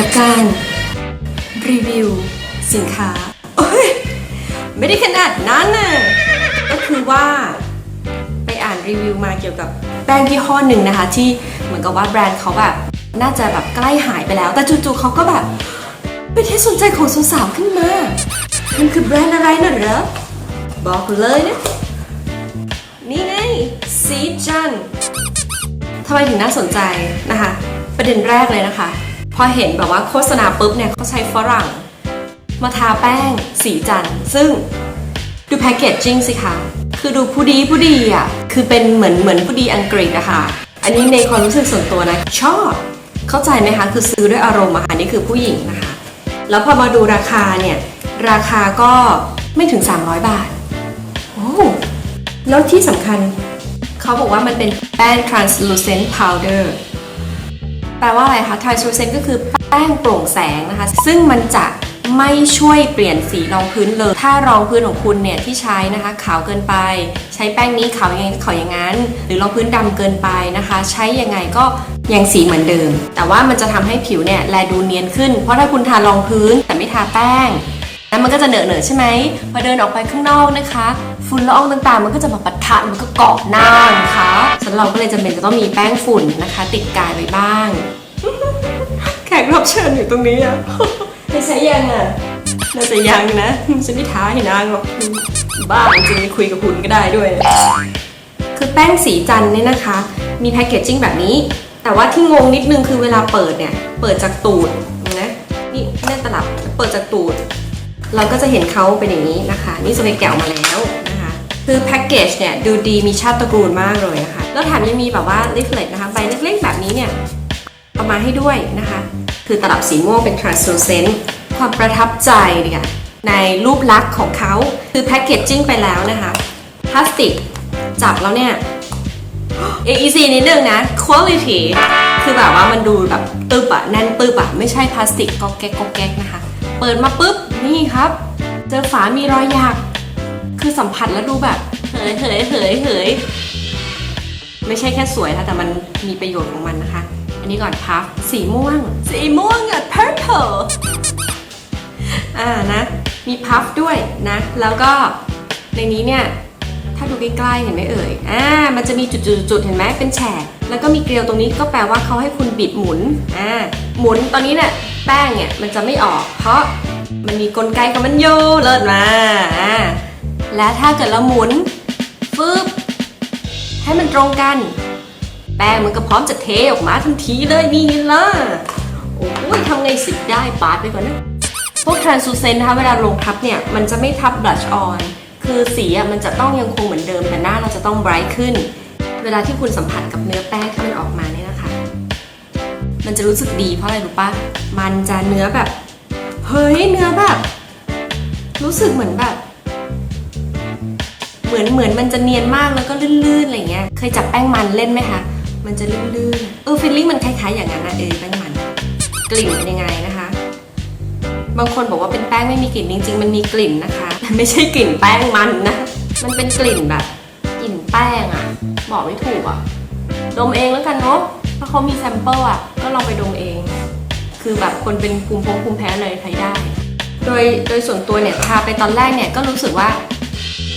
กับการรีวิวสินค้า โอ้ย ไม่ได้ขนาดนั้นน่ะก็คือว่าไปอ่านรีวิวมาเกี่ยวกับแป้งยี่ห้อหนึ่งนะคะ ที่เหมือนกับว่าแบรนด์เขาแบบ น่าจะแบบใกล้หายไปแล้ว แต่จู่ๆเขาก็แบบ เป็นที่สนใจของสาวๆขึ้นมา มันคือแบรนด์อะไรน่ะเหรอ บอกเลยนะ นี่ไงซีจันทำไมถึงน่าสนใจนะคะ ประเด็นแรกเลยนะคะ พอเห็นแบบว่าโฆษณาปุ๊บเนี่ยเขาใช้ฝรั่ง มาทาแป้งสีจันทร์ซึ่งดูแพคเกจจิ้งสิคะ คือดูผู้ดีผู้ดีอะ คือเป็นเหมือนเหมือนผู้ดีอังกฤษอะคะอันนี้ในความรู้สึกส่วนตัวนะ ชอบ เข้าใจไหมคะ คือซื้อด้วยอารมณ์อะค่ะนี่คือผู้หญิงนะคะ แล้วพอมาดูราคาเนี่ย ราคาก็ไม่ถึง 300 บาท โอ้ แล้วที่สำคัญ เขาบอกว่ามันเป็นแป้ง translucent powder แปลว่าอะไรคะ translucent ก็คือแป้งโปร่งแสงนะคะ ซึ่งมันจะไม่ช่วยเปลี่ยนสีรองพื้นเลย ถ้ารองพื้นของคุณเนี่ยที่ใช้นะคะขาวเกินไป ใช้แป้งนี้ขาวยังไงขาวอย่างนั้น หรือรองพื้นดำเกินไปนะคะ ใช้ยังไงก็ยังสีเหมือนเดิม แต่ว่ามันจะทำให้ผิวเนี่ยแลดูเนียนขึ้น เพราะถ้าคุณทารองพื้นแต่ไม่ทาแป้งแล้วมันก็จะเหนอะเหนอะใช่ไหมพอเดินออกไปข้างนอกนะคะ ฝุ่นละอองต่างๆ มันก็จะมาปะทะมันก็เกาะหน้านะคะฉะนันเราก็เลยจำเป็นจะต้องมีแป้งฝุ่นนะคะ ติดกายไว้บ้าง แขกรับเชิญอยู่ตรงนี้อะไม่ใช่ยังอะน่าจะยังนะฉันไม่ท้าให้นางหรอกบ้าจริงๆคุยกับคุณก็ได้ด้วย คือแป้งสีจันทร์เนี่ยนะคะ มีแพคเกจจิ้งแบบนี้ แต่ว่าที่งงนิดนึงคือเวลาเปิดเนี่ย เปิดจากตูดนะนี่แน่ตลับเปิดจากตูด เราก็จะเห็นเขาเป็นอย่างนี้นะคะ นี่สเปกแกะออกมาแล้วนะ คือแพ็กเกจเนี่ยดูดีมีชาติตระกูลมากเลยนะคะ แล้วแถมยังมีแบบว่าลิฟเลตนะคะใบเล็กๆแบบนี้เนี่ยเอามาให้ด้วยนะคะ คือตลับสีม่วงเป็น translucent ความประทับใจเนี่ยในรูปลักษณ์ของเขาคือแพ็กเกจจิ้งไปแล้วนะคะพลาสติกจับแล้วเนี่ย AEC นิดนึงนะ quality คือแบบว่ามันดูแบบตึบอะแน่นตึบอะไม่ใช่พลาสติกก็แก๊กก็แก๊กนะคะ เปิดมาปุ๊บ นี่ครับ เจอฝามีรอยหยัก คือสัมผัสแล้วดูแบบ เฮ้ยเฮ้ยเฮ้ยเฮ้ยไม่ใช่แค่สวยนะแต่มันมีประโยชน์ของมันนะคะ อันนี้ก่อนพัฟสีม่วง สีม่วงอะ purple อ่านะ มีพัฟด้วยนะ แล้วก็ในนี้เนี่ย ถ้าดูใกล้ๆเห็นไหมเอ่ย อ่า มันจะมีจุดๆ ๆ เห็นไหมเป็นแฉก แล้วก็มีเกลียวตรงนี้ก็แปลว่าเขาให้คุณบิดหมุน อ่า หมุนตอนนี้เนี่ยแป้งเนี่ยมันจะไม่ออก เพราะมันมีกลไกของมันโยเลิศมาอ่า และถ้าเกิดเราหมุนฟึบให้มันตรงกัน แป้งมันก็พร้อมจะเทออกมาทันทีเลยนี่ล่ะโอ้ยทำไงสิได้ปาดไปก่อนนะ พวก translucent นะคะเวลาลงทับเนี่ย มันจะไม่ทับ blush on คือสีอะมันจะต้องยังคงเหมือนเดิมแต่หน้าเราจะต้อง bright ขึ้น เวลาที่คุณสัมผัสกับเนื้อแป้งที่มันออกมาเนี่ยนะคะ มันจะรู้สึกดีเพราะอะไรรู้ปะมันจะเนื้อแบบ เฮ้ยเนื้อแบบ รู้สึกเหมือนแบบ เหมือนเหมือนมันจะเนียนมากแล้วก็ลื่นๆอะไรเงี้ย เคยจับแป้งมันเล่นไหมคะ มันจะลื่นๆ เออฟีลลิ่งมันคล้ายๆอย่างนั้นนะเออแป้งมัน กลิ่นเป็นยังไงนะคะ บางคนบอกว่าเป็นแป้งไม่มีกลิ่นจริง ๆ มันมีกลิ่นนะคะแต่ไม่ใช่กลิ่นแป้งมันนะ มันเป็นกลิ่นแบบกลิ่นแป้งอะบอกไม่ถูกอะดมเองแล้วกันเนาะถ้าเขามีแซมเปิลอะก็ลองไปดมเอง คือแบบคนเป็นภูมิพงภูมิแพ้อะไรใช้ได้ โดยโดยส่วนตัวเนี่ยทาไปตอนแรกเนี่ยก็รู้สึกว่า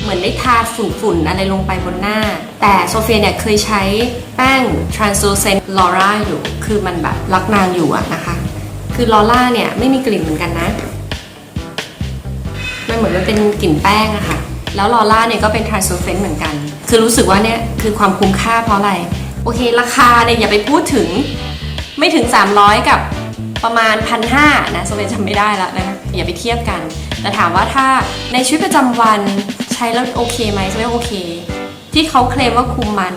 เหมือนได้ทาฝุ่นๆอะไรลงไปบนหน้า แต่โซเฟียเนี่ยเคยใช้แป้ง translucent Laura อยู่ คือมันแบบรักนางอยู่อะนะคะ คือลอร่าเนี่ยไม่มีกลิ่นเหมือนกันนะ มันเหมือนมันเป็นกลิ่นแป้งอะค่ะ แล้วลอร่าเนี่ยก็เป็น translucent เหมือนกัน คือรู้สึกว่าเนี่ยคือความคุ้มค่าเพราะอะไร โอเค ราคาเนี่ยอย่าไปพูดถึง ไม่ถึง 300 กับประมาณพันห้านะโซเฟียจำไม่ได้แล้วนะคะอย่าไปเทียบกัน แต่ถามว่าถ้าในชีวิตประจำวัน ใช้แล้วโอเคไหมโซเฟียโอเค ที่เขาเคลมว่าคุมมัน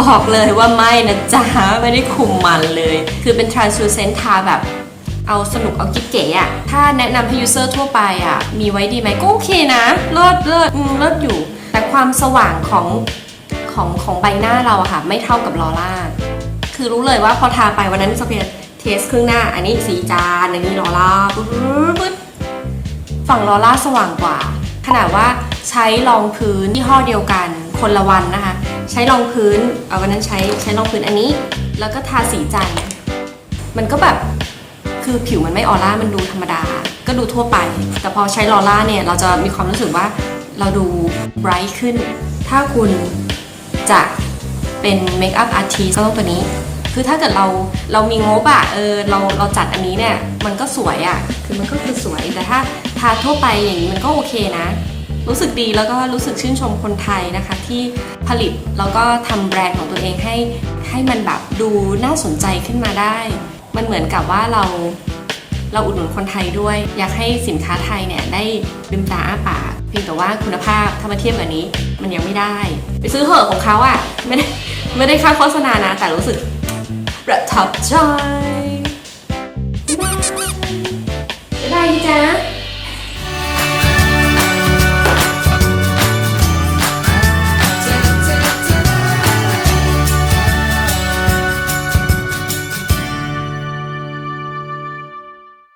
บอกเลยว่าไม่นะจ๊ะไม่ได้คุมมันเลย คือเป็น translucent ทาแบบเอาสนุกเอากิ๊บเก๋อะถ้าแนะนำให้ user ทั่วไปอะมีไว้ดีไหมก็โอเคนะ เลิศเลิศอืมเลิศอยู่ แต่ความสว่างของของของใบหน้าเราอะค่ะ ไม่เท่ากับลอร่า คือรู้เลยว่าพอทาไปวันนั้นสเปียเทสครึ่งหน้า อันนี้สีจานอันนี้ลอร่าปึ๊บฝั่งลอร่าสว่างกว่า ขนาดว่า ใช้รองพื้นยี่ห้อเดียวกันคนละวันนะคะ ใช้รองพื้นเอาวันนั้นใช้ใช้รองพื้นอันนี้ แล้วก็ทาสีจันทร์มันก็แบบคือผิวมันไม่ออร่ามันดูธรรมดา ก็ดูทั่วไป แต่พอใช้ลอร่าเนี่ยเราจะมีความรู้สึกว่าเราดูไบรท์ขึ้น ถ้าคุณจะเป็นเมคอัพอาร์ติสก็ต้องตัวนี้ คือถ้าเกิดเราเรามีงบอะเออเราเราจัดอันนี้เนี่ยมันก็สวยอะคือมันก็คือสวยแต่ถ้าทาทั่วไปอย่างนี้มันก็โอเคนะ รู้สึกดีแล้วก็รู้สึกชื่นชมคนไทยนะคะ ที่ผลิตแล้วก็ทำแบรนด์ของตัวเองให้ให้มันแบบดูน่าสนใจขึ้นมาได้ มันเหมือนกับว่าเราเราอุดหนุนคนไทยด้วย อยากให้สินค้าไทยเนี่ยได้ลืมตาอ้าปากเพียงแต่ว่าคุณภาพถ้ามาเทียบกับนี้ มันยังไม่ได้ ไปซื้อเหอะของเขาอะไม่ได้ไม่ได้ค่าโฆษณานะ แต่รู้สึกประทับใจบ๊ายบายบ๊ายบายจ้า